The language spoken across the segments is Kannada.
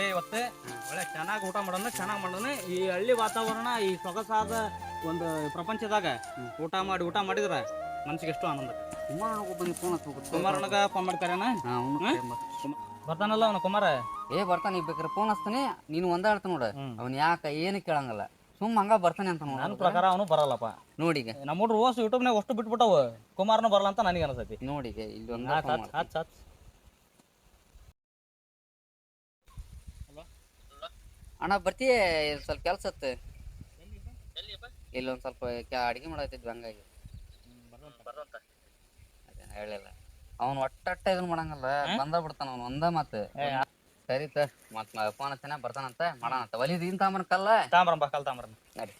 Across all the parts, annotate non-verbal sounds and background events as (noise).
ಬರ್ಡೇ ಇವತ್ತು. ಒಳ್ಳೆ ಚೆನ್ನಾಗಿ ಊಟ ಮಾಡೋಣ ಚೆನ್ನಾಗಿ ಮಾಡೋಣ. ಈ ಹಳ್ಳಿ ವಾತಾವರಣ ಈ ಸೊಗಸಾದ ಒಂದು ಪ್ರಪಂಚದಾಗ ಊಟ ಮಾಡಿ ಊಟ ಮಾಡಿದ್ರೆ ಮನ್ಸಿಗೆ ಎಷ್ಟು ಆನಂದ. ಕುಮಾರ ಒಬ್ಬನಿಗೆ ಫೋನ್ ಮಾಡ್ತಾರೇನ. ಬರ್ತಾನಲ್ಲ ಅವನು ಕುಮಾರ? ಏ ಬರ್ತಾನೆ. ಈಗ ಬೇಕಾದ್ರೆ ಫೋನ್ ಹಚ್ತಾನೆ. ನೀನು ಒಂದ ಹೇಳ್ತ ನೋಡ. ಅವ್ನು ಯಾಕ ಏನು ಕೇಳಂಗಲ್ಲ. ಸುಮ್ಮ ಹಂಗ ಬರ್ತಾನೆ ಅಂತ ನನ್ನ ಪ್ರಕಾರ ಅವನು ಬರಲ್ಲಪ್ಪ. ನೋಡಿ ನಮ್ಮ ಹುಡ್ರು ಓಸ್ ಯೂಟ್ಯೂಬ್ನಾಗ ಅಷ್ಟು ಬಿಟ್ಬಿಟ್ಟವು. ಕುಮಾರನು ಬರಲ್ಲ ಅಂತ ನನಗೆ ಅನಿಸ್ತೈತಿ ನೋಡಿ ಇಲ್ಲಿ ಒಂದು ಹಚ್ ಹಚ್ ಹಚ್ ಹಚ್ ಅಣ್ಣ ಬರ್ತೀಯ ಇಲ್ಲಿ ಸ್ವಲ್ಪ ಕೆಲಸ ಇತ್ತು. ಇಲ್ಲಿ ಒಂದ್ ಸ್ವಲ್ಪ ಅಡಿಗೆ ಮಾಡತ್ತಿದ್ವಿ ಹಂಗಾಗಿ. ಹೇಳಿಲ್ಲ. ಅವ್ನು ಒಟ್ಟಟ್ಟ ಇದನ್ನ ಮಾಡಂಗಲ್ಲ ಬಂದ ಬಿಡ್ತಾನ ಅವ್ನು ಒಂದ ಮತ್ತೆ ಸರಿ ತ ಮತ್ ಫೋನ್ ಹಚ್ಚನ ಬರ್ತಾನಂತ ಮಾಡಾನಂತ ಒಲಿದ್ ಇನ್ ತಾಮ್ರ ಕಲ್ಲ? ತಾಮ್ರ ಕಲ್ ತಾಮ್ರ ನಡಿ.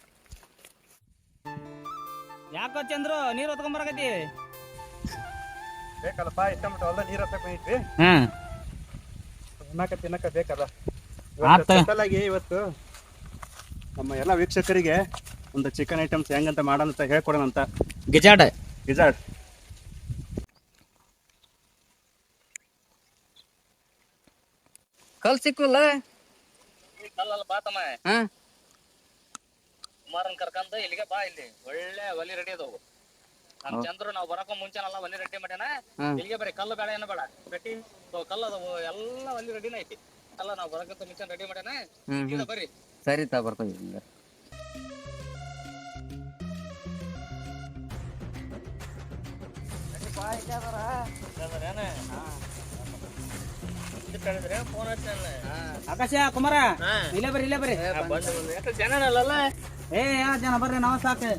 ಯಾಕೋ ಚಂದ್ರು ನೀರ್ ಹೊತ್ಕೊಂಬರಕತಿ ಬೇಕಲ್ಲಪ್ಪ ಇಷ್ಟಮಟ್ಟ ಹೊಲ್ದ ನೀರ್ ಹತ್ತಕ್ ಬಂದಿದ್ವಿ ಹ್ಮ್. ಉಣ್ಣಾಕ ತಿನ್ನಕ ಬೇಕಲ್ಲ. ಆಗಿ ಇವತ್ತು ನಮ್ಮ ಎಲ್ಲ ವೀಕ್ಷಕರಿಗೆ ಒಂದು ಚಿಕನ್ ಐಟಮ್ಸ್ ಹೆಂಗಂತ ಮಾಡೋಣ ಹೇಳ್ಕೊಡೋಣ ಅಂತ. ಗಿಜಾಡ್. ಗಿಜಾಡ್. ಕಲ್ ಸಿಕ್ಕಲ್ಲ? ಕಲ್ಲಲ್ಲ ಬಾತಮ್ಮ ಹಾ? ಕುಮಾರನ್ ಕರ್ಕಂದ ಇಲ್ಲಿಗೆ ಬಾ ಇಲ್ಲಿ. ಒಳ್ಳೆ ಒಲಿ ರೆಡಿ ಅದಾವು. ನಮ್ ಚಂದ್ರು ನಾವ್ ಬರಕ ಮುಂಚೆನಲ್ಲ ಒಲಿ ರೆಡಿ ಮಾಡ್ಯಾನ. ಇಲ್ಲಿಗೆ ಬರೀ ಕಲ್ಲು ಬೇಡ ಏನು ಬೇಡ. ಬೆಟ್ಟಿ ಅವು ಕಲ್ಲು ಅದಾವು ಎಲ್ಲ ಒಲಿ ರೆಡಿನ ಐತಿ. ಎಲ್ಲ ನಾವು ಬರಕಂತ ಮುಂಚೆ ರೆಡಿ ಮಾಡ್ಯಾನ. ಹ್ಮ್ ಹ್ಮ್. ಬರ್ರಿ. ಸರಿ ತಾ ಬರ್ತೀವಿ ಹಂಗಾರೆ. ಆಕಾಶ ಕುಮಾರ ಇಲ್ಲೇ ಬರ್ರಿ ಇಲ್ಲೇ ಬರ್ರಿ. ಏ ಯಾವ ಜನ ಬರ್ರಿ ನಾವ್ ಸಾಕು.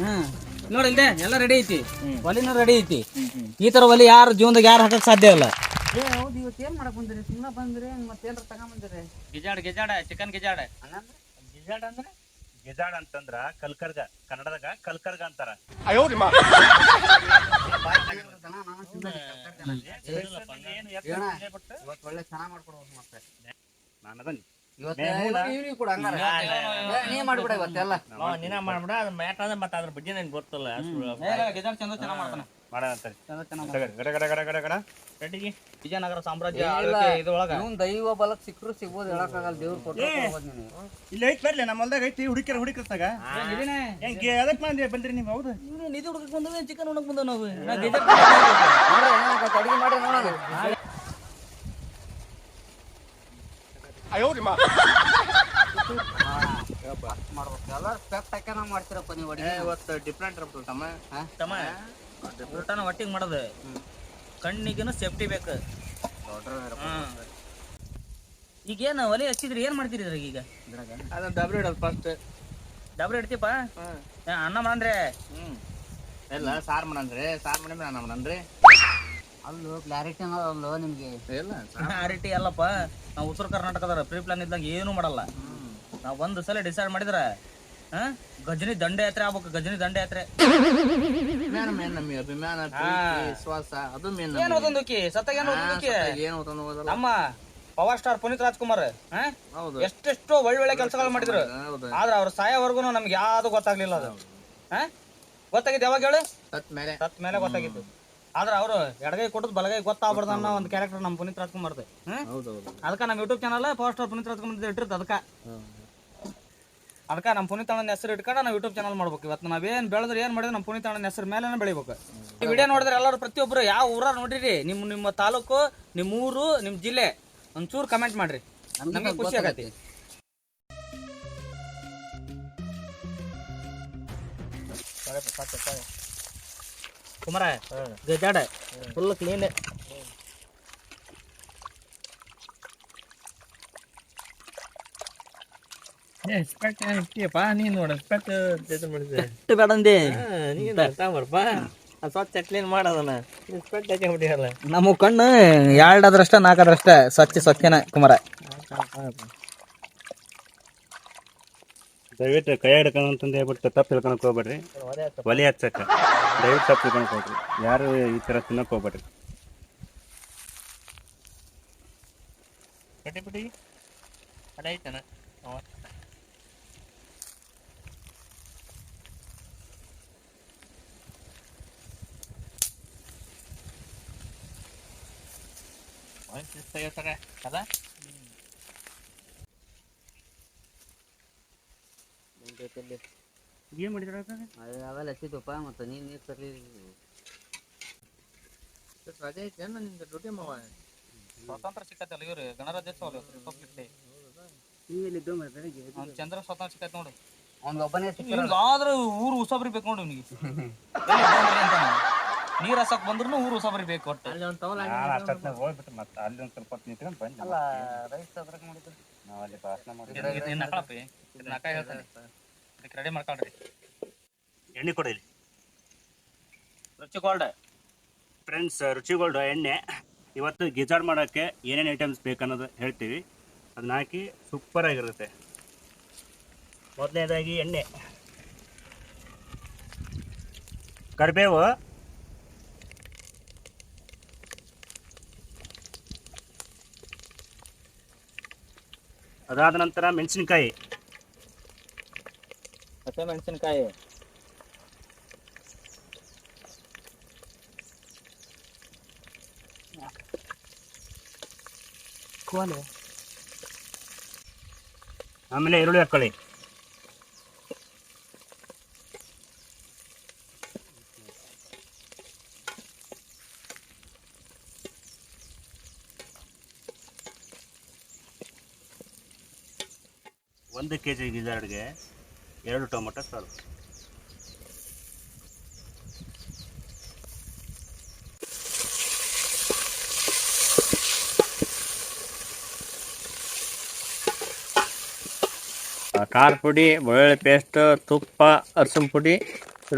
ಹ್ಮ್ ನೋಡಿ ಇಲ್ದೆ ಎಲ್ಲ ರೆಡಿ ಐತಿ. ಒಲಿನೂ ರೆಡಿ ಐತಿ. ಈ ತರ ಒಲಿ ಯಾರು ಜೀವನದಾಗ ಯಾರು ಹಾಕಕ್ ಸಾಧ್ಯ ಇಲ್ಲ. ಏ ಹೌದು ಇವತ್ತು ಏನ್ ಮಾಡಕ್ ಬಂದಿರಿ? ಸುಮ್ಮನೆ ಬಂದ್ರಿ ಮತ್ತೇನ್ರ ತಗೊಂಬಂದಿರಿ ಗಿಜಾಡ್ ಗಿಜಾಡ ಚಿಕನ್ ಗಿಜಾಡ. ಹಂಗಂದ್ರೆ ಗಿಜಾಡ್ ಅಂದ್ರೆ? ಗಿಜಾಡ್ ಅಂತಂದ್ರ ಕಲ್ಕರ್ಗ ಕನ್ನಡದಾಗ ಕಲ್ಕರ್ಗ ಅಂತಾರ. ಇವತ್ತು ಒಳ್ಳೆ ಚೆನ್ನಾಗ್ ಮತ್ತೆ ನಾನು ಅದನ್ನ ನೀ ಮಾಡ್ಬಿಡ ಇವತ್ತೆಲ್ಲ. ನೀನ ಮಾಡ್ಬಿಡ ಅದ್ ಮ್ಯಾಟ್ ಅಂದ್ರೆ ಮತ್ತೆ ಅದ್ರ ಬಗ್ಗೆ ನಂಗೆ ಗೊತ್ತಲ್ಲ. ಗಿಜಾಡ್ ಚಂದ ಚೆನ್ನಾಗ್ ಮಾಡ್ತಾನೆ. ಗಡ ವಿಜಯನಗರ ಸಾಮ್ರಾಜ್ಯ ಇದ್ರೊಳಗ. ಇವ್ನ್ ದೈವ ಬಲಕ್ ಸಿಕ್ಕರು ಸಿಗ್ಬೋದು ಹೇಳಕ್ಕಾಗಲ್ಲ ದೇವ್ರು ಕೊಟ್ಟು ನೀನು. ಇಲ್ಲಿ ಐತ್ ಬರ್ಲಿ ನಮ್ಮ ಹೊಲ್ದಾಗ ಐತಿ ಹುಡುಕಿರ ಹುಡುಕಿರ್ತಾಗ ಹೆಂಗೆ ಅದಕ್ಕೆ ಮಂದಿ ಬಂದ್ರಿ ನೀವು ಹೌದು. ನಿಧಿ ಹುಡುಗಕ್ ಬಂದವೆ ಚಿಕನ್ ಉಣಕ್ ಬಂದ ನಾವು? ಅಡಿಗೆ ನೋಡೋಣ. ಮಾಡ್ಬೇಕು. ಎಲ್ಲ ಹಾಕ್ಯಾನ ಮಾಡ್ತೀರಪ್ಪ ನೀವು ಅಡಿಗೆ? ಇವತ್ತು ಡಿಫ್ರೆಂಟ್ ಇರ್ಬೋದು ತಮ್ಮ. ತಮ್ಮ. ಊಟನ ಒಟ್ಟಿಗೆ ಮಾಡೋದು. ಕಣ್ಣಿಗೇನು ಸೇಫ್ಟಿ ಬೇಕು. ಈಗೇನು ಒಲೆ ಹಚ್ಚಿದ್ರಿ ಏನು ಮಾಡ್ತೀರಿ ಇದ್ರಾಗ ಈಗ? ಅದನ್ನ ಡಬ್ರಿ ಇಡೋದು ಫಸ್ಟ್ ಡಬ್ರಿ ಇಡ್ತೀಪ ಏ, ಅನ್ನ ಮಾಡಂದ್ರೆ ಹ್ಮ್. ಎಲ್ಲ ಸಾರ್ ಮಾಡಂದ್ರೆ ಸಾರ್ ಮಾಡಿ ಅನ್ನ ಮಾಡಂದ್ರಿ ಅಲ್ಲೂ ಕ್ಲಾರಿಟಿ ಅನ್ನೋದಲ್ಲೋ ನಿಮ್ಗೆ? ಇಲ್ಲ ಕ್ಲಾರಿಟಿ ಅಲ್ಲಪ್ಪ. ನಾವು ಉತ್ತರ ಕರ್ನಾಟಕದ ಪ್ರೀ ಪ್ಲಾನ್ ಇದ್ದಾಗ ಏನು ಮಾಡಲ್ಲ. ನಾವು ಒಂದು ಸಲ ಡಿಸೈಡ್ ಮಾಡಿದ್ರ ಹಾ ಗಜನಿ ದಂಡಯಾತ್ರೆ ಆಗ್ಬೇಕು ಗಜನಿ ದಂಡಯಾತ್ರೆ ಮೇನ್ ಮೇನ್ ನಮಗೆ ಅಭಿಮಾನ ಪ್ರೀತಿ, ವಿಶ್ವಾಸ ಅದು ಮೇನ್ ಏನ್ ಸತ್ತಾಗ ಏನ್ ಓದೊಂದುಕಿ ಏನು ಓದೋದು ಓದಲ್ಲ ನಮ್ಮ ಪವರ್ ಸ್ಟಾರ್ ಪುನೀತ್ ರಾಜ್ಕುಮಾರ್ ಹಾ? ಹೌದು. ಎಷ್ಟೆಷ್ಟೋ ಒಳ್ಳೊಳ್ಳೆ ಕೆಲಸಗಳು ಮಾಡಿದ್ರು. ಹೌದು ಆದ್ರೆ ಅವ್ರ ಸಾಯೋವರೆಗೂ ನಮ್ಗೆ ಯಾವ್ದು ಗೊತ್ತಾಗ್ಲಿಲ್ಲ ಅದು. ಹಾ? ಗೊತ್ತಾಗಿದ್ದು ಯಾವಾಗ ಹೇಳು? ಸತ್ ಮೇಲೆ. ಸತ್ ಮೇಲೆ ಗೊತ್ತಾಗಿತ್ತು ಆದ್ರೆ ಅವರು ಎಡಗೈ ಕೊಟ್ಟದ್ ಬಲಗೈ ಗೊತ್ತಾಗ್ಬಾರ್ದು ಅನ್ನೋ ಒಂದು ಕ್ಯಾರೆಕ್ಟರ್ ನಮ್ಮ ಪುನೀತ್ ರಾಜ್ಕುಮಾರ್ದು. ಹ್ಮ್? ಹೌದು ಹೌದು. ಅದಕ್ಕೆ ನಮ್ಮ YouTube channel power star Puneeth Rajkumar ಇಟ್ಟಿರ್ತ ಅದಕ್ಕೆ. ಅದಕ್ಕೆ ನಮ್ಮ ಪುನೀತ್ ಅಣ್ಣನ ಹೆಸರು ಇಟ್ಕೊಂಡು ನಾವು ಯೂಟ್ಯೂಬ್ ಚಾನಲ್ ಮಾಡ್ಬೇಕು. ಇವತ್ತು ನಾವೇನು ಬೆಳೆದ್ರೆ ಏನು ಮಾಡಿದ್ರೆ ನಮ್ಮ ಪುನೀತ್ ಅಣ್ಣನ ಹೆಸರು ಮೇಲೆ ಬೆಳಿಬೇಕು. ಈ ವಿಡಿಯೋ ನೋಡಿದ್ರೆ ಎಲ್ಲರೂ ಪ್ರತಿಯೊಬ್ಬರು ಯಾವ ಊರ ನೋಡಿರಿ ನಿಮ್ಮ ನಿಮ್ಮ ತಾಲೂಕು ನಿಮ್ಮ ಊರು ನಿಮ್ಮ ಜಿಲ್ಲೆ ಒಂಚೂರು ಕಮೆಂಟ್ ಮಾಡ್ರಿ. ನಮಗೆ ಖುಷಿ ಆಗತ್ತೆ. ಕುಮಾರ ಗಜಾಡ ಫುಲ್ ಕ್ಲೀನ್ ಎಕ್ಸ್ಪೆಕ್ಟ್ ಇಟ್ಟಿಯಪ್ಪ ನೀನ್ ನೋಡ ಎಕ್ಸ್ಪೆಕ್ಟ್ ಜೊತೆ ಮಾಡಿದ್ದೆ ಎಷ್ಟು ಬೇಡ ಅಂದೆ ನೀನು ತಾಂಬರ್ಪ ಅದು ಸ್ವಚ್ಛ ಕ್ಲೀನ್ ಮಾಡೋದನ್ನ. ಎಕ್ಸ್ಪೆಕ್ಟ್ ಹಾಕಿ ಬಿಟ್ಟಿರಲ್ಲ ನಮ್ಮ ಕಣ್ಣು ಎರಡಾದ್ರಷ್ಟ ನಾಲ್ಕಾದ್ರಷ್ಟ. ಸ್ವಚ್ಛ ಸ್ವಚ್ಛನ ಕುಮಾರ. ದಯವಿಟ್ಟು ಕೈ ಹಿಡ್ಕೊಂಡು ಅಂತಂದು ಹೇಳ್ಬಿಟ್ಟು ತಪ್ಪು ತಿಳ್ಕೊಳಕ್ ಹೋಗ್ಬೇಡ್ರಿ. ಒಲೆ ಹಚ್ಚಕ್ಕೆ. ದಯವಿಟ್ಟು ತಪ್ಪು ತಿಳ್ಕೊಳಕ್ ಹೋಗ್ರಿ ಯಾರು ಈ ಥರ ತಿನ್ನಕ್ ಹೋಗ್ಬೇಡ್ರಿ. ಕಟ್ಟಿ ಬಿಡಿ ಅಲ್ಲ ಐತನ Sa'yo tara. Tara. ಏನು ಮಾಡಿದ್ರ ಅವೆಲ್ಲ ಹಚ್ಚಿದ್ದಪ್ಪ ಮತ್ತು ನೀನು ನೀರು ತರಲಿಲ್ಲ ರಜೆ ಐತೆ ಏನು ನಿಮ್ದು ಡ್ಯೂಟಿ ಮಾವ? ಸ್ವಾತಂತ್ರ್ಯ ಸಿಕ್ಕತ್ತಲ್ಲ ಇವ್ರು ಗಣರಾಜ್ಯೋತ್ಸವ ಇಲ್ಲಿದ್ದು ಚಂದ್ರ ಸ್ವತಂತ್ರ ಸಿಕ್ಕತ್ ನೋಡು. ಅವ್ನಿಗೆ ಒಬ್ಬನೇ ಸಿಕ್ಕ ಆದ್ರೆ ಊರು ಉಸಾಬ್ರಿ ಬೇಕು ನೋಡು (laughs) ನೀರ್ ಹಸಕ್ ಬಂದ್ರು ಊರು ಸಬರಿ ಬೇಕು ಒಟ್ಟು ಅಲ್ಲಿ ಒಂದು ತವಲ ನಾನು ಅಷ್ಟೊತ್ತಿನಾಗ ಹೋಗ್ಬಿಟ್ಟು ಮತ್ತೆ ಅಲ್ಲಿ ಒಂದು ಸ್ವಲ್ಪ ಹೊತ್ತು ನಿಂತ್ಕೊಂಡು ಬಂದೆ ಅಲ್ಲ ರೈಸ್ ಅದ್ರಾಗ ಮಾಡಿದ್ರು ನಾವು ಅಲ್ಲಿ ಭಾಷಣ ಮಾಡಿ ಇದು- ಇದು ನಕಳಪ್ಪ ಇದು ನಕ ಹೇಳ್ತಾನೆ. ಇದಕ್ಕೆ ರೆಡಿ ಮಾಡ್ಕೊಳ್ರಿ. ಎಣ್ಣೆ ಕೊಡಿ ರುಚಿ ಗೋಲ್ಡ್ ಫ್ರೆಂಡ್ಸ್ ರುಚಿಗೋಲ್ಡ್ ಎಣ್ಣೆ. ಇವತ್ತು ಗಿಜಾಡ್ ಮಾಡೋಕ್ಕೆ ಏನೇನು ಐಟಮ್ಸ್ ಬೇಕನ್ನೋದು ಹೇಳ್ತೀವಿ. ಅದನ್ನ ಹಾಕಿ ಸೂಪರ್ ಆಗಿರುತ್ತೆ. ಮೊದಲನೇದಾಗಿ ಎಣ್ಣೆ. ಕರಿಬೇವು ಅದಾದ ನಂತರ ಮೆಣಸಿನಕಾಯಿ. ಹಸಿ ಮೆಣಸಿನಕಾಯಿ. ಆಮೇಲೆ ಈರುಳ್ಳಿ ಹಾಕ್ಕೊಳ್ಳಿ ಒಂದು ಕೆ ಜಿ ಗಿಜಾರ್ಡ್ಗೆ ಎರಡು ಟೊಮೊಟೊ ಸಾಲು ಖಾರ ಪುಡಿ ಬೆಳ್ಳುಳ್ಳಿ ಪೇಸ್ಟ್ ತುಪ್ಪ ಅರ್ಸಿನ ಪುಡಿ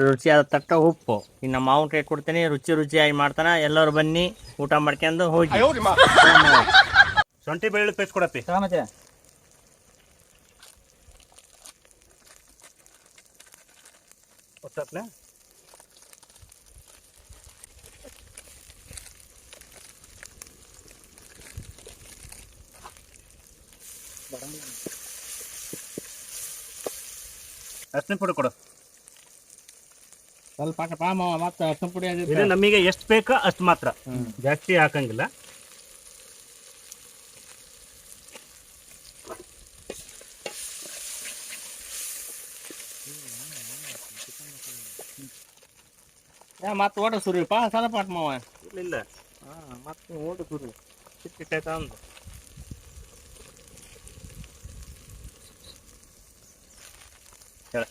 ರುಚಿಯಾದ ತಕ್ಕ ಉಪ್ಪು. ಇನ್ನು ನಮ್ಮ ಮಾವನ ಕೈ ಕೊಡ್ತೀನಿ ರುಚಿ ರುಚಿಯಾಗಿ ಮಾಡ್ತಾನೆ. ಎಲ್ಲರೂ ಬನ್ನಿ ಊಟ ಮಾಡ್ಕೊಂಡು ಹೋಗಿ. ಶುಂಠಿ ಬೆಳ್ಳುಳ್ಳಿ ಪೇಸ್ಟ್ ಕೊಡಪ್ಪಿ. ಮತ್ತೆ now? ಅರ್ಶಿನ ಪುಡಿ ಕೊಡು. ಸ್ವಲ್ಪ ಹಾಕಪ್ಪ ಮಾವ ಮತ್ತೆ ಅರ್ಶಿನ ಪುಡಿ ಇದು ನಮಗೆ ಎಷ್ಟು ಬೇಕೋ ಅಷ್ಟು ಮಾತ್ರ. ಜಾಸ್ತಿ ಹಾಕಂಗಿಲ್ಲ. ಮತ್ತೆ ಓಟ ಪಾ ಸಲ ಪಾಟ್ ಮಾವ. ಇಲ್ಲ ಹಾಂ ಮತ್ತೆ ಓಟ ಸುರಿ. ಸಿಕ್ಕಿಟ್ಟೈತ ಅಂದು. ಹೇಳ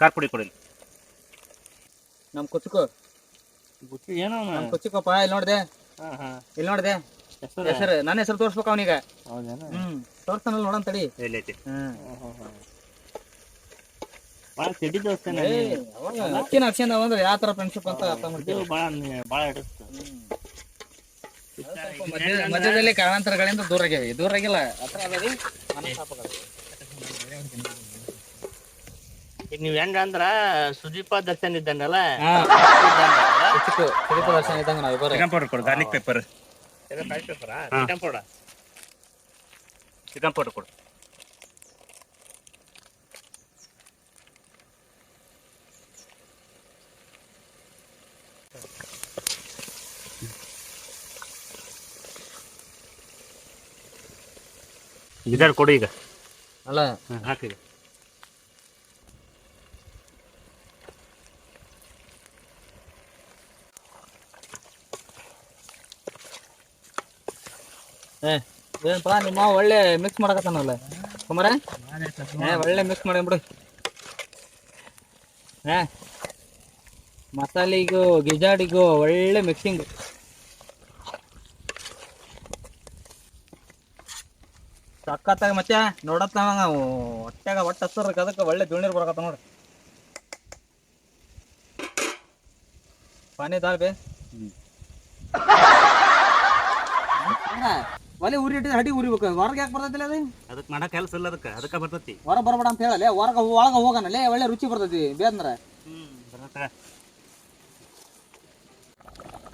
ಖಾರ ಪುಡಿ ಕೊಡಿ. ನಮ್ ಕುಚ್ಚುಕು. ಬುಚ್ಚಿ ಏನೋ ನಮ್ ಕುಚ್ಚುಕಪ್ಪ ಇಲ್ಲಿ ನೋಡ್ದೆ. ಹಾಂ ಹಾಂ. ಇಲ್ಲಿ ನೋಡ್ದೆ. ಹೆಸರು? ಹೆಸರು ನನ್ನ ಹೆಸರು ತೋರ್ಸ್ಬೇಕು ಅವನಿಗೆ. ಹೌದೇನ? ಹ್ಮ್ ತೋರ್ಸ್ತಾನಲ್ಲ ನೋಡೋಣ ತಡಿ. ಎಲ್ಲೈತಿ ಹ್ಮ್. ಅಕ್ಕಿನ ಅಂದ್ರೆ ಯಾವ ತರ ಫ್ರೆಂಡ್ಶಿಪ್ ಅಂತ ಅರ್ಥ ಮಾಡ್ತೀವಿ ಹಿಡಿಸ್ತು ಮಧ್ಯ- ಮಧ್ಯದಲ್ಲಿ ಕಾರಣಾಂತರಗಳಿಂದ ದೂರ ಆಗ್ಯಾವ ದೂರ ಆಗಿಲ್ಲ ಹತ್ರ ಅದರಿ ಮನಸ್ತಾಪಗಳು. ಈಗ ನೀವ್ ಹೆಂಗ ಅಂದ್ರ ಸುದೀಪ ದರ್ಶನ್ ಇದ್ದಂಗಲ್ಲ ಸುದೀಪ ದರ್ಶನ್ ಇದ್ದಂಗ ನಾವ್ ಇಬ್ಬರು. ಪೌಡರ್ ಕೊಡು garlic pepper. Chicken powder chicken powder ಕೊಡು. ಗಿಜಾಡ್ ಕೊಡು ಈಗ. ಅಲ್ಲ. ಹಾಕಿ ಈಗ. ಏ ಏನಪ್ಪ ನಿಮ್ಮ ಒಳ್ಳೆ ಮಿಕ್ಸ್ ಮಾಡಕತ್ತಾನಲ್ಲ. ಕುಮಾರ? ಏ ಒಳ್ಳೆ ಮಿಕ್ಸ್ ಮಾಡಿ ಬಿಡು. ಏ ಮಸಾಲಿಗೂ ಗಿಜಾಡಿಗೂ ಒಳ್ಳೆ ಮಿಕ್ಸಿಂಗ್ ಸಕ್ಕತ್ತಾಗ ಮತ್ತೆ ನೋಡತ್ತ ನಾವು ಹೊಟ್ಯಾಗ ಒಟ್ಟ ಹಸ್ರ ಅದಕ್ಕೆ ಒಳ್ಳೆ ಜುಳ್ನೀರ್ ಬರಕತ್ತ ನೋಡ್ರಿ ಪಾನಿ ದಾಲ್ ಬೇ. ಒಲೆ ಉರಿ ಇಟ್ಟಿದ್ರೆ ಹಡಿ ಉರಿಬೇಕು. ಹೊರಗೆ ಯಾಕೆ ಬರ್ತೈತಿಲ್ಲ ಅದು ಅದಕ್ಕೆ ಮಾಡೋ ಕೆಲಸ ಇಲ್ಲ ಅದಕ್ಕೆ ಅದಕ್ಕೆ ಬರ್ತೈತಿ. ಹೊರ ಬರಬೇಡ ಅಂತ ಹೇಳಲ್ಲ ಹೊರಗೆ ಒಳಗ ಹೋಗನಲ್ಲೇ ಒಳ್ಳೆ ರುಚಿ ಬರ್ತೈತಿ ಬೇಂದ್ರ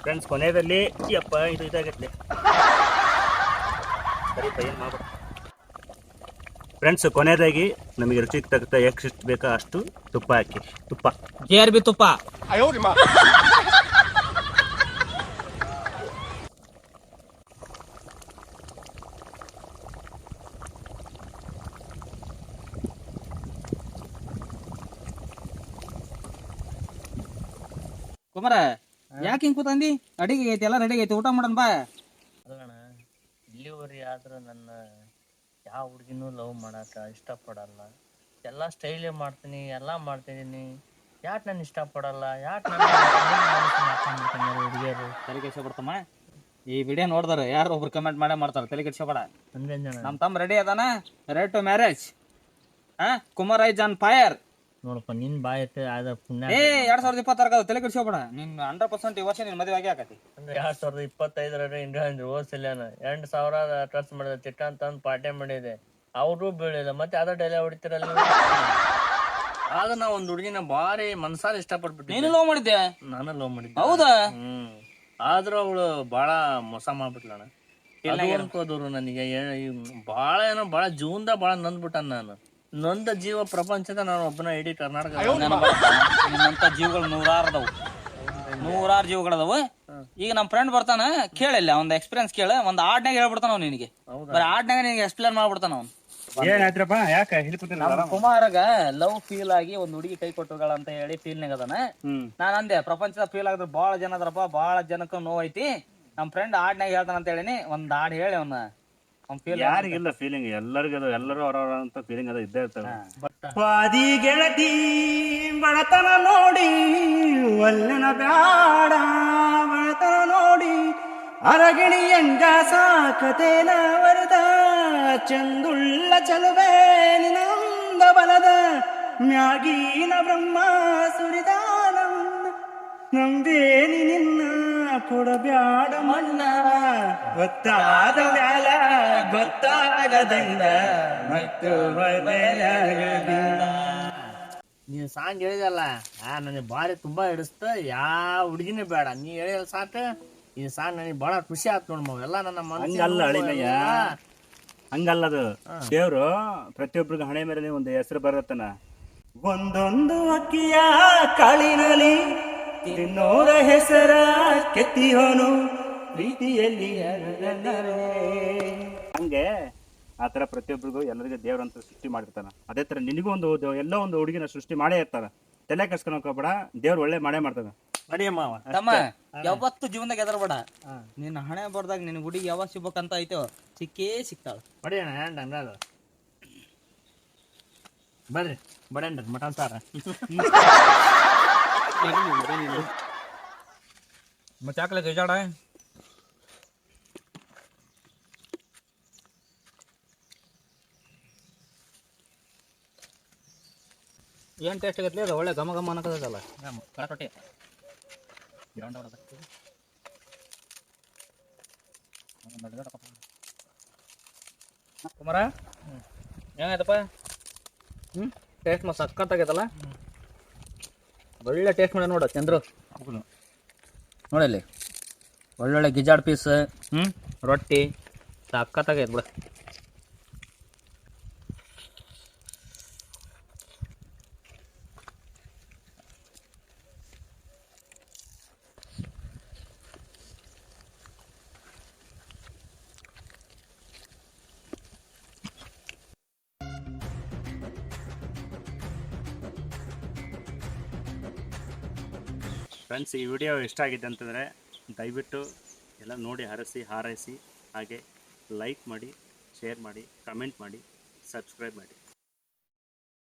ಫ್ರೆಂಡ್ಸ್ ಕೊನೆಯಲ್ಲಿ ಯಪ್ಪ ಇದು ಇದಾಗತ್ತೆ ಸರಿ ಏನು ಮಾಡ್ಬೇಕು? ಫ್ರೆಂಡ್ಸ್ ಕೊನೆಯದಾಗಿ ನಮಗೆ ರುಚಿ ತಕ್ಕ ಎಷ್ಟು ಬೇಕಾ ಅಷ್ಟು ತುಪ್ಪ ಹಾಕಿ. ತುಪ್ಪ. ಗೇರ್ ಬಿ ತುಪ್ಪ. ಕುಮಾರ ಯಾಕೆ ಹಿಂಗ್ ಕೂತಂದಿ? ಅಡಿಗೆ ಐತಿ ಎಲ್ಲ ರೆಡಿ ಐತಿ ಊಟ ಮಾಡಣ ಬಾ. ಇಲ್ಲಿವರಿ ಆದ್ರೆ ನನ್ನ ಯಾವ ಹುಡುಗಿನೂ ಲವ್ ಮಾಡಕ್ಕೆ ಇಷ್ಟಪಡಲ್ಲ. ಎಲ್ಲ ಸ್ಟೈಲೇ ಮಾಡ್ತೀನಿ ಎಲ್ಲ ಮಾಡ್ತಿದ್ದೀನಿ. ಯಾಕೆ ನಾನು ಇಷ್ಟಪಡಲ್ಲ? ಯಾಕೆ ನನ್ನ ಹುಡುಗಿಯರು? ತಲೆ ಈ ವಿಡಿಯೋ ನೋಡಿದಾರೆ ಯಾರು ಒಬ್ರು ಕಮೆಂಟ್ ಮಾಡೇ ಮಾಡ್ತಾರೆ. ತಲೆ ಕೆಡ್ಸೋಬೇಡ ನಮ್ಮ ತಮ್ಮ ರೆಡಿ ಅದಾನ? ರೆಡ್ ಟು ಮ್ಯಾರೇಜ್ ಹಾ ಕುಮಾರ್ ಐಜ್ ಜಾನ್ ಫೈರ್ ನೋಡಪ್ಪ ನಿನ್ ಬಾಯ್ ಐತೆ ಆದ ಪುಣ್ಯ ಏ ಎರಡ್ ಸಾವಿರದ ಇಪ್ಪತ್ತಾರಕ ತಲೆ ಕೆಡ್ಸ್ಕೊಬೇಡ. ನಿನ್ ಹಂಡ್ರೆಡ್ ಪರ್ಸೆಂಟ್ ಈ ವರ್ಷ ನಿನ್ ಮದುವೆ ಆಗಿ ಆಕತಿ. ಅಂದ್ರೆ ಎರಡ್ ಸಾವಿರದ ಇಪ್ಪತ್ತೈದರ ಇಂಡಿಯಾ ಓದ್ಸಿಲ್ಲ ಎಂಟ್ ಸಾವಿರ ಖರ್ಚು ಮಾಡಿದೆ ಚಿಟ್ಟ ಅಂತ ಒಂದು ಪಾರ್ಟಿ ಮಾಡಿದೆ. ಅವರು ಬೀಳಿಲ್ಲ ಮತ್ತೆ ಅದ ಡೈಲಿ ಹೊಡಿತಿರಲ್ಲ? ಆಗ ನಾ ಒಂದ್ ಹುಡುಗಿನ ಬಾರಿ ಮನ್ಸಾರ ಇಷ್ಟಪಟ್ಬಿಟ್ಟು ನೀನು ಲವ್ ಮಾಡಿದ್ದೆ ನಾನು ಲವ್ ಮಾಡಿದ್ದೆ. ಹೌದಾ? ಹ್ಮ್. ಆದ್ರೂ ಅವಳು ಬಾಳ ಮೋಸ ಮಾಡ್ಬಿಟ್ಲಣ್ಣ ಎಲ್ಲ ಅನ್ಕೋದ್ರು ನನಗೆ. ಏ- ಈ ಬಾಳ ಏನೋ ಬಾಳ ಜೀವನ್ದಾಗ ಬಾಳ ನಂದ್ಬಿಟ್ಟ ನಾನು. ನೊಂದ ಜೀವ ಪ್ರಪಂಚದ ನಾನು ಒಬ್ಬನ ಇಡೀ ಕರ್ನಾಟಕ ನಿಮ್ಮಂತ ಜೀವಗಳು ನೂರಾರು ಅದಾವು. ನೂರಾರು ಜೀವಗಳದಾವು. ಈಗ ನಮ್ಮ ಫ್ರೆಂಡ್ ಬರ್ತಾನ ಕೇಳಿಲ್ಲ ಒಂದ್ ಎಕ್ಸ್ಪೀರಿಯನ್ಸ್ ಕೇಳ ಒಂದ್ ಆಡ್ನಾಗ ಹೇಳ್ಬಿಡ್ತಾನ ಅವ್ನು ನಿನಗೆ. ಬರೀ ಆಡ್ನಾಗ ನಿನಗೆ ಎಕ್ಸ್ಪ್ಲೇನ್ ಮಾಡ್ಬಿಡ್ತಾನ ಅವ್ನು. ಏನಾಯ್ತ್ರಪ್ಪ ಯಾಕೆ ಕುಮಾರಗ ಲವ್ ಫೀಲ್ ಆಗಿ ಒಂದ್ ಹುಡುಗಿ ಕೈ ಕೊಟ್ಟುಗಳ ಅಂತ ಹೇಳಿ ಫೀಲ್ ಅದಾನ. ನಾನ್ ಅಂದೆ ಪ್ರಪಂಚದ ಫೀಲ್ ಆಗದ್ರ ಬಹಳ ಜನ ಬಹಳ ಬಾಳ ಜನಕ್ಕ ನೋವೈತಿ ನಮ್ ಫ್ರೆಂಡ್ ಆಡ್ನಾಗ ಹೇಳ್ತಾನ ಅಂತ ಹೇಳಿನಿ ಒಂದ್ ಹಾಡ್ ಹೇಳಿ ಅವನ್ನ ಅವ್ನ್. ಯಾರಿಗಿಲ್ಲ ಫೀಲಿಂಗ್ ಎಲ್ಲರಿಗೂ ಅದು ಎಲ್ಲರೂ ಅವರವರ ಅಂತ ಫೀಲಿಂಗ್ ಅದು ಇದ್ದೇ ಇರ್ತಾರೆ ಪಾದಿ ಗೆಳತಿ ಬಡತನ ನೋಡಿ ಒಲ್ಲನ ಬ್ಯಾಡ. ಬಡತನ ನೋಡಿ ಅರಗಿಣಿ ಎಂಗ ಸಾಕತೇನ ವರದ. ಚಂದುಳ್ಳ ಚಲುವೆ ನಿನಂದ ಬಲದ. ಮ್ಯಾಗೀನ ಬ್ರಹ್ಮ ಸುರಿದಾನಂದ ನಿನ್ನ ಕೊಡಬ್ಯಾಡ ಮಣ್ಣ ಗೊತ್ತಾದ ಮ್ಯಾಲ ಗೊತ್ತಾಗದಂಗ. ಮತ್ತು ನೀ ಸಾಂಗ್ ಹೇಳಿದಲ್ಲ ಆ ನನಗೆ ಬಾರಿ ತುಂಬಾ ಹಿಡಿಸ್ತ. ಯಾವ ಹುಡುಗಿನೇ ಬೇಡ. ನೀ ಹೇಳಿದ ಸಾಕ ಈ ಸಾಂಗ್ ನನಗೆ ಬಹಳ ಖುಷಿ ಆಯ್ತು ನೋಡ್ ಮಾವ. ಎಲ್ಲ ನನ್ನ ಹಂಗಲ್ಲ ಅಳಿಮಯ್ಯ. ಎಲ್ಲ. ಹಂಗಲ್ಲದು ದೇವ್ರು ಪ್ರತಿಯೊಬ್ಬರಿಗೂ ಹಣೆ ಮೇಲೆ ಒಂದು ಹೆಸರು ಬರತ್ತನ. ಒಂದೊಂದು ಅಕ್ಕಿಯ ಕಾಳಿನಲ್ಲಿ ತಿನ್ನೋರ ಹೆಸರ ಕೆತ್ತಿಯೋನು ಪ್ರೀತಿಯಲ್ಲಿ ಹಂಗೆ ಆ ತರ ಪ್ರತಿಯೊಬ್ಬರಿಗೂ ಎಲ್ಲರಿಗೂ ದೇವರಂತ ಸೃಷ್ಟಿ ಮಾಡಿರ್ತಾನ. ಅದೇ ತರ ನಿನಗೂ ಒಂದು ಎಲ್ಲೋ ಒಂದು ಹುಡುಗಿನ ಸೃಷ್ಟಿ ಮಾಡೇ ಇರ್ತಾರ ತಲೆ ಕೆಡ್ಸ್ಕೊಳಕ್ ಹೋಗ್ಬೇಡ ದೇವ್ರು ಒಳ್ಳೆ ಮಾಡೇ ಮಾಡ್ತದ ನಡಿಯ ಮಾವ ತಮ್ಮ ಯಾವತ್ತು ಜೀವನದಾಗ ಎದರ್ಬೇಡ ನಿನ್ನ ಹಣೆ ಬರ್ದಾಗ ನಿನ್ ಹುಡುಗಿ ಯಾವಾಗ ಸಿಗ್ಬೇಕಂತ ಐತೋ ಸಿಕ್ಕೇ ಸಿಕ್ತಾಳ ಬಡಿಯಣ್ಣ ಹ್ಯಾಂಡ್ ಹಂಗಾದ ಬರ್ರಿ ಬಡ ಮಟನ್ ಸಾರ. (laughs) ಮತ್ತೆ ಹಾಕ್ಲೆ ಕೈಜಾಡ ಏನ್ ಟೇಸ್ಟ್ ಆಗತ್ಲಿ ಅದು? ಒಳ್ಳೆ ಘಮ ಘಮ ಅನ್ನಕತ್ತಲ್ಲ ಕಳಕಟ್ಟಿ ಕುಮಾರ? ಏನಾಯ್ತಪ್ಪ? ಹ್ಞೂ ಟೇಸ್ಟ್ ಮಸ್ತ್ ಸಕ್ಕತ್ತಾಗೈತಲ್ಲ ಒಳ್ಳೆ ಟೇಸ್ಟ್ ಮಾಡಿ ನೋಡು ಚಂದ್ರು. ನೋಡಲ್ಲಿ. ಒಳ್ಳೊಳ್ಳೆ ಗಿಜಾಡ್ ಪೀಸ್ ಹ್ಞೂ ರೊಟ್ಟಿ ಸಕ್ಕತ್ತಾಗೈತೆ ಬಿಡು. ಫ್ರೆಂಡ್ಸ್ ಈ ವಿಡಿಯೋ ಇಷ್ಟ ಆಗಿದೆ ಅಂತಂದರೆ ದಯವಿಟ್ಟು ಎಲ್ಲ ನೋಡಿ ಹರಸಿ ಹಾರೈಸಿ, ಹಾಗೆ ಲೈಕ್ ಮಾಡಿ ಶೇರ್ ಮಾಡಿ ಕಮೆಂಟ್ ಮಾಡಿ ಸಬ್ಸ್ಕ್ರೈಬ್ ಮಾಡಿ.